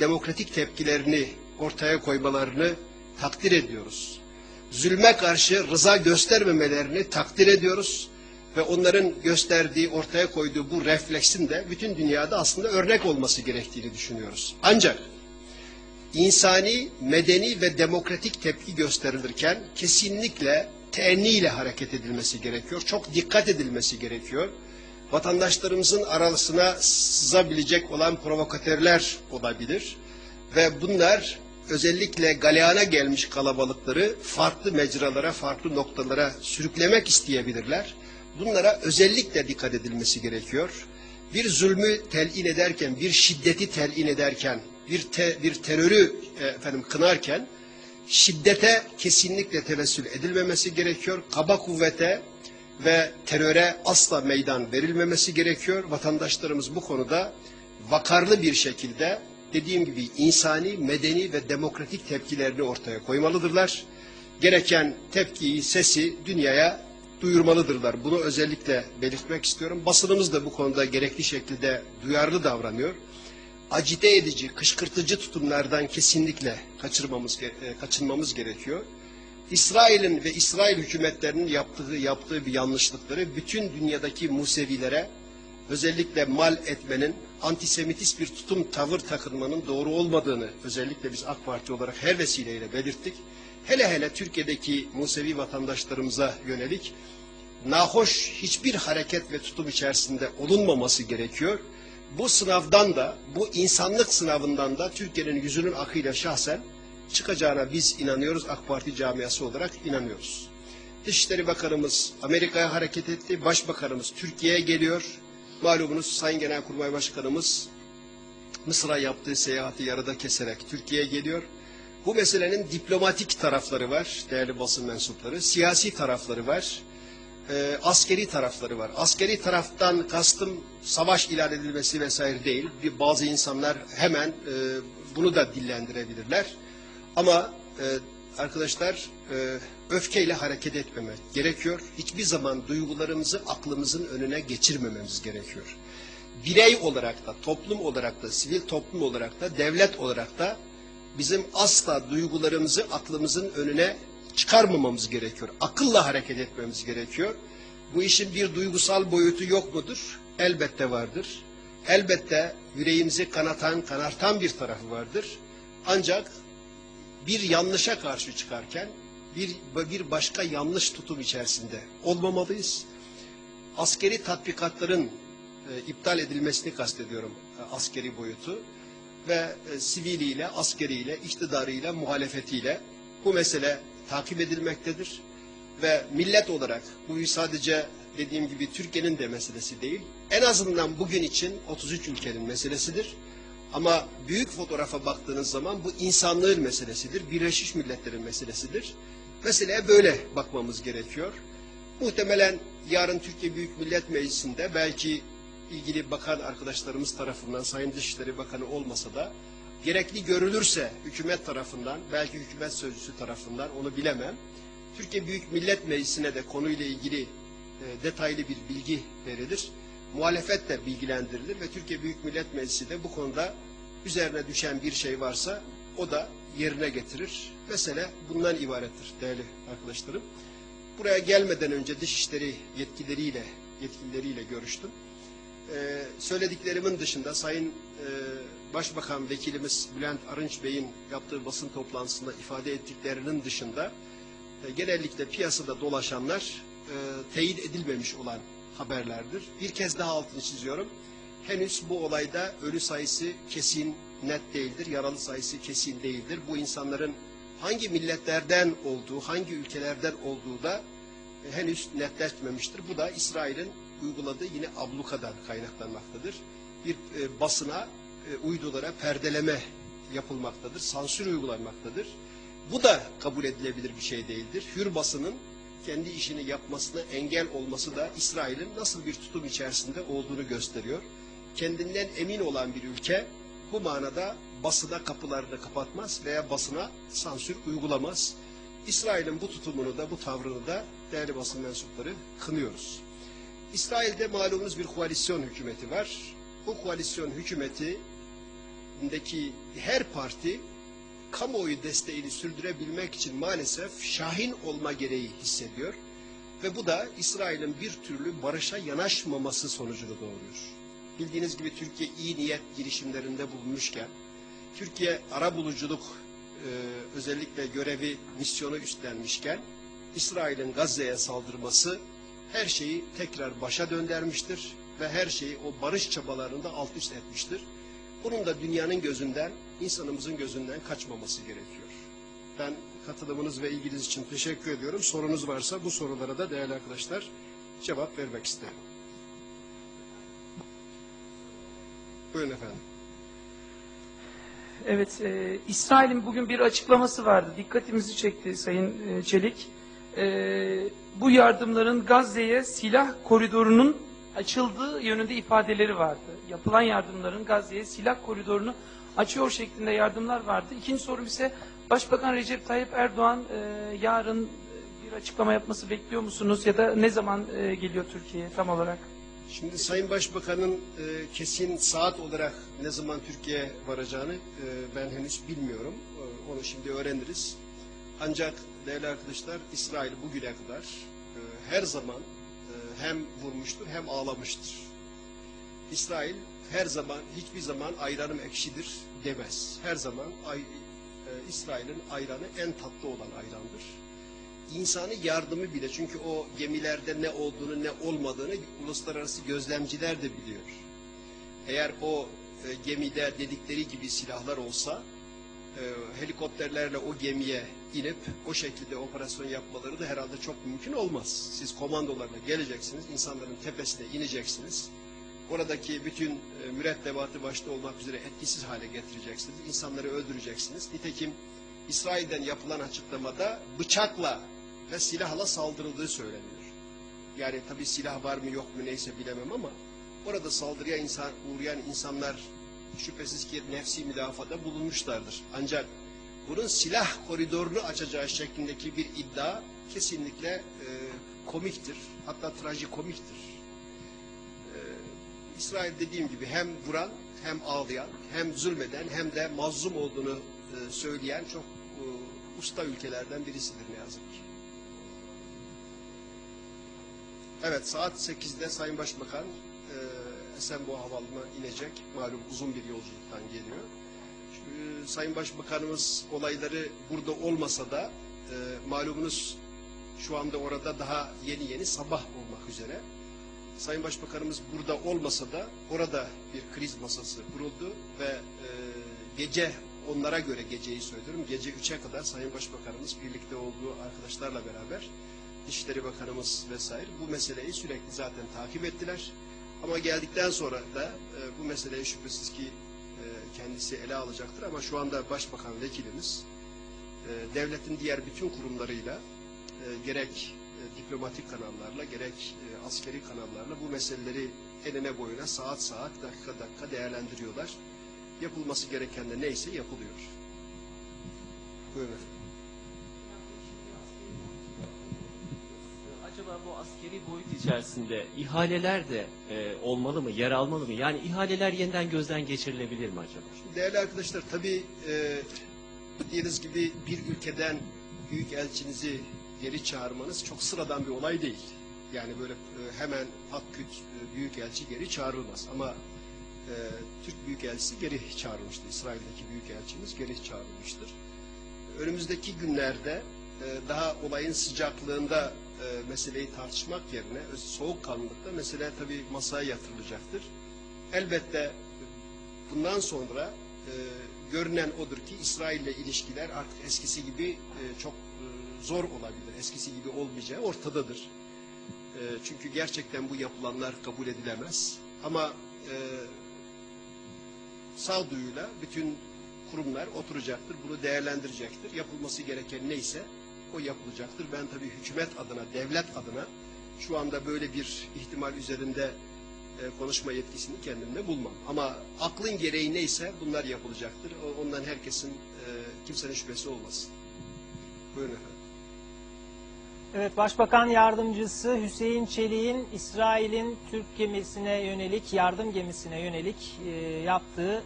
demokratik tepkilerini ortaya koymalarını takdir ediyoruz. Zulme karşı rıza göstermemelerini takdir ediyoruz ve onların gösterdiği, ortaya koyduğu bu refleksin de bütün dünyada aslında örnek olması gerektiğini düşünüyoruz. Ancak insani, medeni ve demokratik tepki gösterilirken kesinlikle teenni ile hareket edilmesi gerekiyor. Çok dikkat edilmesi gerekiyor. Vatandaşlarımızın arasına sızabilecek olan provokatörler olabilir. Ve bunlar özellikle galeyana gelmiş kalabalıkları farklı mecralara, farklı noktalara sürüklemek isteyebilirler. Bunlara özellikle dikkat edilmesi gerekiyor. Bir zulmü telin ederken, bir şiddeti telin ederken, bir te, bir terörü e, efendim kınarken şiddete kesinlikle tevessül edilmemesi gerekiyor. Kaba kuvvete ve teröre asla meydan verilmemesi gerekiyor. Vatandaşlarımız bu konuda vakarlı bir şekilde dediğim gibi insani, medeni ve demokratik tepkilerini ortaya koymalıdırlar. Gereken tepkiyi, sesi dünyaya duyurmalıdırlar. Bunu özellikle belirtmek istiyorum. Basınımız da bu konuda gerekli şekilde duyarlı davranıyor. Acite edici, kışkırtıcı tutumlardan kesinlikle kaçırmamız, e, kaçınmamız gerekiyor. İsrail'in ve İsrail hükümetlerinin yaptığı yaptığı bir yanlışlıkları bütün dünyadaki Musevilere özellikle mal etmenin, antisemitist bir tutum tavır takınmanın doğru olmadığını özellikle biz AK Parti olarak her vesileyle belirttik. Hele hele Türkiye'deki Musevi vatandaşlarımıza yönelik nahoş hiçbir hareket ve tutum içerisinde olunmaması gerekiyor. Bu sınavdan da, bu insanlık sınavından da Türkiye'nin yüzünün akıyla şahsen çıkacağına biz inanıyoruz, AK Parti camiası olarak inanıyoruz. Dışişleri Bakanımız Amerika'ya hareket etti, Başbakanımız Türkiye'ye geliyor. Malumunuz Sayın Genelkurmay Başkanımız Mısır'a yaptığı seyahati yarıda keserek Türkiye'ye geliyor. Bu meselenin diplomatik tarafları var değerli basın mensupları, siyasi tarafları var, e, askeri tarafları var. Askeri taraftan kastım savaş ilan edilmesi vesaire değil. Bir, bazı insanlar hemen e, bunu da dillendirebilirler. Ama e, arkadaşlar e, öfkeyle hareket etmemek gerekiyor. Hiçbir zaman duygularımızı aklımızın önüne geçirmememiz gerekiyor. Birey olarak da, toplum olarak da, sivil toplum olarak da, devlet olarak da bizim asla duygularımızı aklımızın önüne çıkarmamamız gerekiyor. Akılla hareket etmemiz gerekiyor. Bu işin bir duygusal boyutu yok mudur? Elbette vardır. Elbette yüreğimizi kanatan, kanartan bir tarafı vardır. Ancak bir yanlışa karşı çıkarken bir, bir başka yanlış tutum içerisinde olmamalıyız. Askeri tatbikatların e, iptal edilmesini kastediyorum e, askeri boyutu ve e, siviliyle, askeriyle, iktidarıyla, muhalefetiyle bu mesele takip edilmektedir. Ve millet olarak bu sadece dediğim gibi Türkiye'nin de meselesi değil. En azından bugün için 33 ülkenin meselesidir. Ama büyük fotoğrafa baktığınız zaman bu insanlığın meselesidir. Birleşmiş Milletler'in meselesidir. Meseleye böyle bakmamız gerekiyor. Muhtemelen yarın Türkiye Büyük Millet Meclisi'nde belki ilgili bakan arkadaşlarımız tarafından Sayın Dışişleri Bakanı olmasa da gerekli görülürse hükümet tarafından belki hükümet sözcüsü tarafından onu bilemem. Türkiye Büyük Millet Meclisi'ne de konuyla ilgili e, detaylı bir bilgi verilir. Muhalefet de bilgilendirilir ve Türkiye Büyük Millet Meclisi de bu konuda üzerine düşen bir şey varsa o da yerine getirir. Mesele bundan ibarettir değerli arkadaşlarım. Buraya gelmeden önce Dışişleri yetkilileriyle yetkilileriyle görüştüm. Ee, söylediklerimin dışında Sayın e, Başbakan Vekilimiz Bülent Arınç Bey'in yaptığı basın toplantısında ifade ettiklerinin dışında e, genellikle piyasada dolaşanlar e, teyit edilmemiş olan haberlerdir. Bir kez daha altını çiziyorum. Henüz bu olayda ölü sayısı kesin net değildir. Yaralı sayısı kesin değildir. Bu insanların hangi milletlerden olduğu, hangi ülkelerden olduğu da e, henüz netleşmemiştir. Bu da İsrail'in uyguladığı yine ablukadan kaynaklanmaktadır. Bir e, basına, e, uydulara perdeleme yapılmaktadır. Sansür uygulanmaktadır. Bu da kabul edilebilir bir şey değildir. Hür basının kendi işini yapmasına engel olması da İsrail'in nasıl bir tutum içerisinde olduğunu gösteriyor. Kendinden emin olan bir ülke bu manada basına kapılarını kapatmaz veya basına sansür uygulamaz. İsrail'in bu tutumunu da bu tavrını da değerli basın mensupları kınıyoruz. İsrail'de malumunuz bir koalisyon hükümeti var. Bu koalisyon hükümeti Türkiye'deki her parti kamuoyu desteğini sürdürebilmek için maalesef şahin olma gereği hissediyor. Ve bu da İsrail'in bir türlü barışa yanaşmaması sonucunu doğuruyor. Bildiğiniz gibi Türkiye iyi niyet girişimlerinde bulunmuşken, Türkiye arabuluculuk e, özellikle görevi, misyonu üstlenmişken, İsrail'in Gazze'ye saldırması her şeyi tekrar başa döndürmüştür ve her şeyi o barış çabalarını da alt üst etmiştir. Bunun da dünyanın gözünden, insanımızın gözünden kaçmaması gerekiyor. Ben katılımınız ve ilginiz için teşekkür ediyorum. Sorunuz varsa bu sorulara da değerli arkadaşlar cevap vermek isterim. Buyurun efendim. Evet, e, İsrail'in bugün bir açıklaması vardı. Dikkatimizi çekti Sayın e, Çelik. E, bu yardımların Gazze'ye silah koridorunun açıldığı yönünde ifadeleri vardı. Yapılan yardımların Gazze'ye silah koridorunu açıyor şeklinde yardımlar vardı. İkinci sorum ise Başbakan Recep Tayyip Erdoğan e, yarın e, bir açıklama yapması bekliyor musunuz ya da ne zaman e, geliyor Türkiye'ye tam olarak? Şimdi Sayın Başbakan'ın e, kesin saat olarak ne zaman Türkiye'ye varacağını e, ben henüz bilmiyorum. E, onu şimdi öğreniriz. Ancak değerli arkadaşlar İsrail bugüne kadar e, her zaman hem vurmuştur hem ağlamıştır. İsrail her zaman hiçbir zaman ayranım ekşidir demez. Her zaman ay, e, İsrail'in ayranı en tatlı olan ayrandır. İnsani yardımı bile çünkü o gemilerde ne olduğunu ne olmadığını uluslararası gözlemciler de biliyor. Eğer o e, gemide dedikleri gibi silahlar olsa e, helikopterlerle o gemiye inip o şekilde operasyon yapmaları da herhalde çok mümkün olmaz. Siz komandolarla geleceksiniz, insanların tepesine ineceksiniz. Oradaki bütün e, mürettebatı başta olmak üzere etkisiz hale getireceksiniz. İnsanları öldüreceksiniz. Nitekim İsrail'den yapılan açıklamada bıçakla ve silahla saldırıldığı söyleniyor. Yani tabi silah var mı yok mu neyse bilemem ama orada saldırıya insan, uğrayan insanlar şüphesiz ki nefsi müdafada bulunmuşlardır. Ancak bunun silah koridorunu açacağı şeklindeki bir iddia kesinlikle e, komiktir. Hatta trajikomiktir. E, İsrail dediğim gibi hem vuran hem ağlayan hem zulmeden hem de mazlum olduğunu e, söyleyen çok e, usta ülkelerden birisidir ne yazık ki. Evet saat 8'de Sayın Başbakan e, Esenboğa Havalimanı'na inecek. Malum uzun bir yolculuktan geliyor. Şu, e, Sayın Başbakanımız olayları burada olmasa da e, malumunuz şu anda orada daha yeni yeni sabah olmak üzere. Sayın Başbakanımız burada olmasa da orada bir kriz masası kuruldu ve e, gece onlara göre geceyi söylüyorum. Gece 3'e kadar Sayın Başbakanımız birlikte olduğu arkadaşlarla beraber Dışişleri Bakanımız vesaire bu meseleyi sürekli zaten takip ettiler. Ama geldikten sonra da e, bu meseleyi şüphesiz ki kendisi ele alacaktır. Ama şu anda Başbakan vekilimiz e, devletin diğer bütün kurumlarıyla e, gerek e, diplomatik kanallarla gerek e, askeri kanallarla bu meseleleri eline boyuna saat saat dakika dakika değerlendiriyorlar. Yapılması gereken de neyse yapılıyor. Buyurun efendim. Acaba bu askeri boyut içerisinde ihaleler de e, olmalı mı, yer almalı mı? Yani ihaleler yeniden gözden geçirilebilir mi acaba? Değerli arkadaşlar tabii e, bildiğiniz gibi bir ülkeden büyük elçinizi geri çağırmanız çok sıradan bir olay değil. Yani böyle e, hemen pat e, büyük elçi geri çağrılmaz. Ama e, Türk Büyükelçisi geri çağrılmıştır. İsrail'deki Büyükelçimiz geri çağrılmıştır. Önümüzdeki günlerde e, daha olayın sıcaklığında e, meseleyi tartışmak yerine öz- soğukkanlılıkta mesele tabii masaya yatırılacaktır. Elbette bundan sonra e, görünen odur ki İsrail ile ilişkiler artık eskisi gibi e, çok e, zor olabilir. Eskisi gibi olmayacağı ortadadır. E, çünkü gerçekten bu yapılanlar kabul edilemez. Ama e, sağduyuyla bütün kurumlar oturacaktır, bunu değerlendirecektir. Yapılması gereken neyse o yapılacaktır. Ben tabii hükümet adına, devlet adına şu anda böyle bir ihtimal üzerinde e, konuşma yetkisini kendimde bulmam. Ama aklın gereği neyse bunlar yapılacaktır. O- Ondan herkesin, e, kimsenin şüphesi olmasın. Buyurun efendim. Evet, Başbakan Yardımcısı Hüseyin Çelik'in İsrail'in Türk gemisine yönelik, yardım gemisine yönelik e, yaptığı